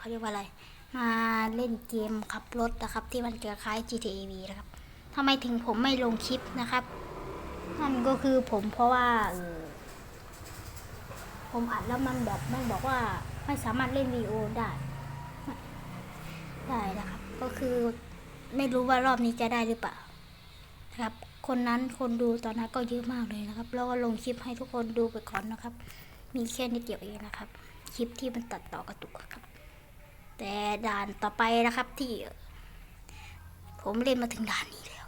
เขาเรียกว่าอะไร มาเล่นเกมขับรถนะครับ ที่มันจะคล้าย GTA V นะครับทำไมถึงผมไม่ลงคลิปนะครับนั่นก็คือผมเพราะว่าเออผมอัดแล้วมันแบบมันบอกว่าไม่สามารถเล่นวีโอได้ได้นะครับ ก็คือไม่รู้ว่ารอบนี้จะได้หรือเปล่านะครับ คนนั้นคนดูตอนนั้นก็เยอะมากเลยนะครับ แล้วก็ลงคลิปให้ทุกคนดูไปก่อนนะครับ มีแค่นิดเดียวเองนะครับ คลิปที่มันตัดต่อกระตุกอะครับ แต่ด่านต่อไปนะครับที่ ผมเล่นมาถึงด่านนี้แล้ว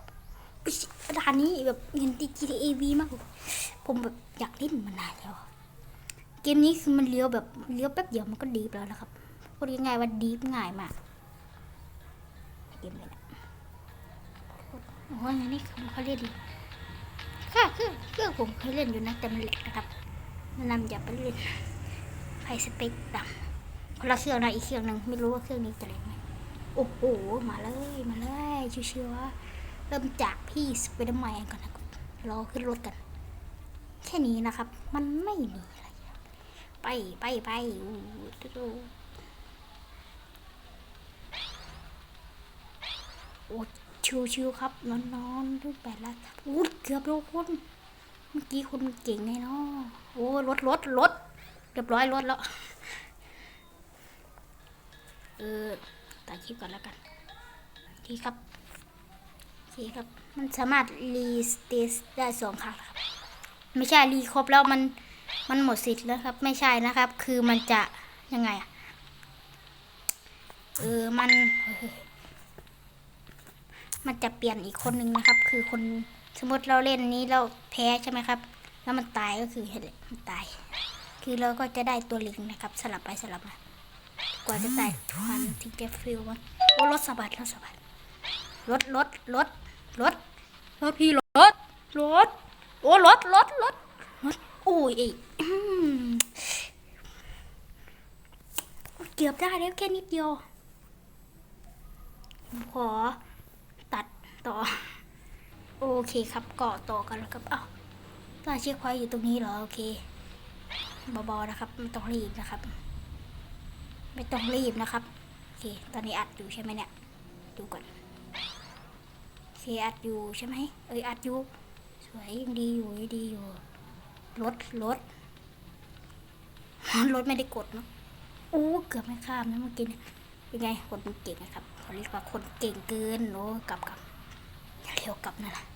ด่านนี้แบบเห็นที่ GTA V มาก ผมแบบอยากเล่นมานานแล้ว เกมนี้คือมันเลี้ยวแบบเลี้ยวแป๊บเดียวมันก็ดีไปแล้วนะครับพูดง่ายๆว่าดีง่ายมากเกมเลยนะโอ้ยอันนี้เขาเขาเล่นดีค่ะคือเครื่องผมเคยเล่นอยู่นะแต่มันเล็กนะครับแนะนำอย่าไปเล่นไฟสเปกต่ำ คนละเครื่องนะอีกเครื่องหนึ่งไม่รู้ว่าเครื่องนี้จะเล่นไหมโอ้โหมาเลยมาเลยชิวๆว่าเริ่มจากพี่สไปเดอร์แมนก่อนนะครับรอขึ้นรถกันแค่นี้นะครับ มันไม่มีอะไรไปไปไปอู้ดูดูโอ้ชิวๆครับนอนๆด้วยแปดล้วอู้เกือบแล้วคุณเมื่อกี้คุณเก่งไงเนาะโอ้รถรถรถเรียบร้อยรถแล้ว เออตัดคลิปก่อนแล้วกันโอเคครับโอเคครับ มันสามารถรีสเตสได้สองครั้งครับ ไม่ใช่รีครบแล้วมันมันหมดสิทธิ์แล้วครับ ไม่ใช่นะครับ คือมันจะยังไงอะเออมัน มันจะเปลี่ยนอีกคนนึงนะครับ คือคนสมมติเราเล่นนี้เราแพ้ใช่ไหมครับ แล้วมันตายก็คือเห็นมันตาย คือเราก็จะได้ตัวลิงนะครับ สลับไปสลับมา กว่าจะตายทุกวันถึงจะฟิลมันโอ้รถสะบัดรถสะบัดรถรถรถรถรถพี่รถรถโอ้รถรถรถรถโอ้ยเกือบได้แล้วแค่นิดเดียวขอตัดต่อ โอเคครับก็ต่อกันแล้วครับอ้าวตาเช็คพอยอยู่ตรงนี้เหรอโอเคเบาๆนะครับไม่ต้องรีบนะครับ ไม่ต้องรีบนะครับโอเคตอนนี้อัดอยู่ใช่ไหมเนี่ย ดูก่อนโอเคอัดอยู่ใช่ไหมเอ้ยอัดอยู่ สวยยังดีอยู่ยังดีอยู่รถรถรถไม่ได้กดเนาะโอ้เกือบไม่ข้ามนะเมื่อกี้ยเป็นไงคนเก่งนะครับเขาเรียกว่าคนเก่งเกินโอ้กลับกลับเร็วกลับนั่นแหละ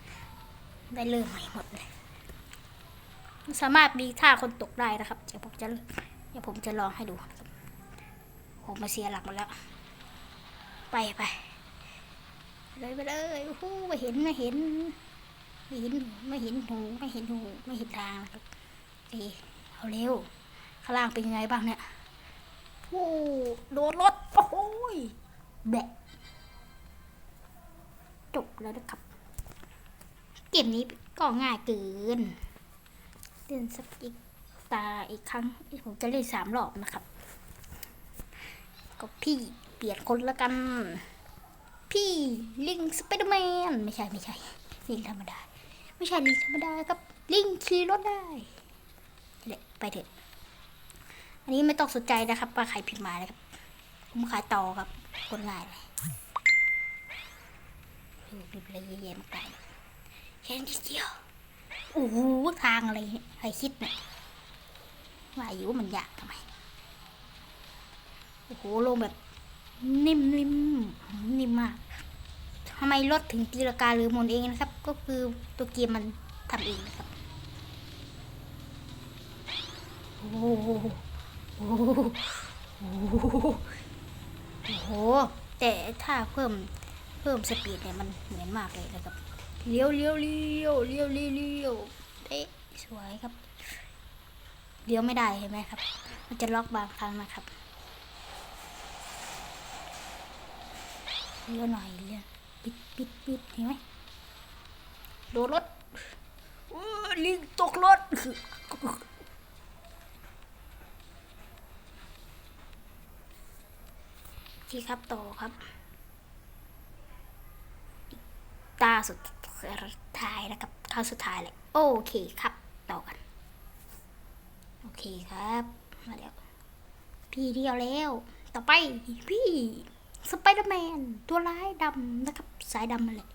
ได้เริ่มใหม่หมดเลยสามารถมีท่าคนตกได้นะครับ เดี๋ยวผมจะเดี๋ยวผมจะลองให้ดู ผมมาเสียหลักหมดแล้ว ไปไปเลยไปเลยโอ้โหไม่เห็นไม่เห็นไม่เห็นไม่เห็นหูไม่เห็นหูไม่เห็นทางนะครับเอยเอาเร็ว ข้างล่างเป็นยังไงบ้างเนี่ยโอ้โดนรถโอ้โหยแบะจบแล้วนะครับ เกมนี้ก็ง่ายเกินเล่นสักอีกตาอีกครั้งผมจะเล่นสามรอบนะครับ ก็พี่เปลี่ยนคนละกัน พี่ลิงสไปเดอร์แมนไม่ใช่ไม่ใช่ลิงธรรมดา ไม่ใช่ลิงธรรมดาครับลิงขี่รถได้เละไปเถอะอันนี้ไม่ต้องสนใจนะครับว่าใครพิมพ์มานะครับผมขายต่อครับคนง่ายเลยดูดูเลยเยี่ยมไกลแค่นิดเดียวโอ้โหทางอะไรใครคิดเนี่ยว่าอยู่มันยากทำไม โอ้โหลงแบบนิ่มนิ่มนิ่มมากทำไมรถถึงตีลากาหรือหมุนเองนะครับ ก็คือตัวเกมมันทำเองนะครับโอ้โหโอ้โหโอ้โหโอ้โห แต่ถ้าเพิ่มเพิ่มสปีดเนี่ยมันเหมือนมากเลยนะครับ เลี้ยวเลี้ยวเลี้ยวเลี้ยวเลี้ยวเลี้ยวเอ๊ะสวยครับ เลี้ยวไม่ได้เห็นไหมครับ มันจะล็อกบางครั้งนะครับ เลี้ยวหน่อยเลี้ยวปิดปิดปิดเห็นไหมโดนรถเออลิงตกรถที่ครับต่อครับ ตาสุดท้ายนะครับข้าสุดท้ายเลยโอเคครับ ต่อกัน โอเคครับ มาแล้ว พี่เดียวแล้ว ต่อไปพี่ สไปเดอร์แมนตัวร้ายดำนะครับ สายดำมาเลย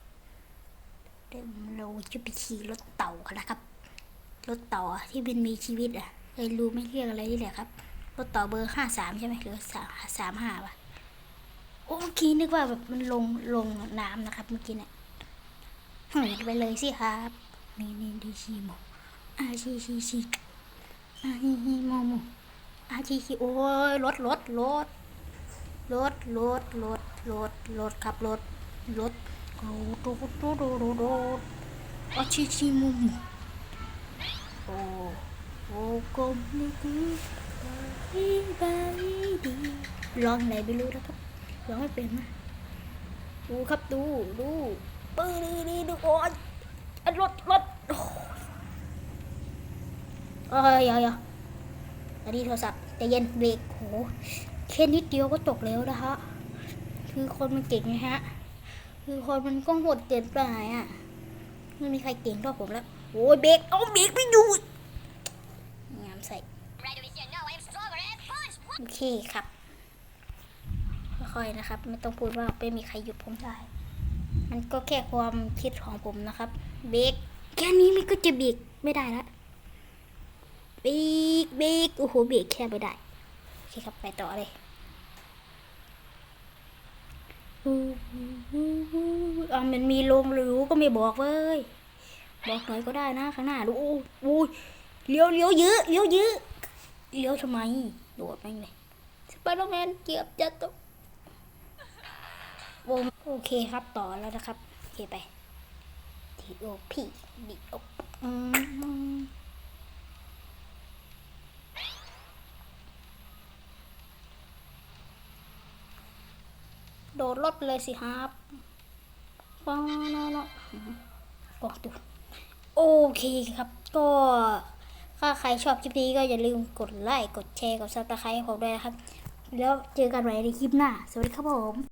เดี๋ยวเราจะไปขี่รถเต่ากันนะครับ รถเต่าที่เป็นมีชีวิตอะเคยรู้ไม่เรียกอะไรนี่แหละครับ รถเต่าเบอร์ห้าสามใช่ไหมหรือสามสามห้าป่ะโอ้เมื่อกี้นึกว่าแบบมันลงลงน้ำนะครับ เมื่อกี้เนี่ยหนีไปเลยสิครับนี่นี่ดีชีโมอาชีชีชีอาฮีฮีโมโมอาชีชีโอ้ยรถรถรถ รถรถรถรถรถขับรถรถรถรถรถรถรถอชิชิมุมโอ้โอ้กลมนี่ดีบาดีลองไหนไม่รู้นะครับลองให้เป็นนะดูครับดูดูปื้ดีดีดูโอ้ยรถรถโอ้ยอย่าอย่าอันนี้โทรศัพท์ใจเย็นเบรกโห แค่นิดเดียวก็ตกแล้วนะฮะคือคนมันเก่งนะฮะ คือคนมันก็โหดเกินไปอะไม่มีใครเก่งเท่าผมแล้วโอ้ยเบรกเอาเบรกไม่อยู่งามใส่โอเคครับค่อยๆนะครับ ไม่ต้องพูดว่าไม่มีใครหยุดผมได้ มันก็แค่ความคิดของผมนะครับ เบรกแค่นี้มันก็จะเบรกไม่ได้ละเบรกเบรกโอ้โหเบรกแค่ไม่ได้โอเคครับไปต่อเลย อามันมีลงหรือก็ไม่บอกเว้ย บอกหน่อยก็ได้นะข้างหน้าดูอุ้ยเลี้ยวเลี้ยวเยอะเลี้ยวเยอะเลี้ยวทำไมโดดแม่งเลยสไปเดอร์แมนเกือบจะตกวงโอเคครับต่อแล้วนะครับ โอเคไปทีโอพีดีโอ โดดรถเลยสิครับว้าวน้าวกดดูโอเคครับ ก็ถ้าใครชอบคลิปนี้ก็อย่าลืมกดไลค์ กดแชร์ กดซับสไครต์ให้ผมด้วยนะครับ แล้วเจอกันใหม่ในคลิปหน้า สวัสดีครับผม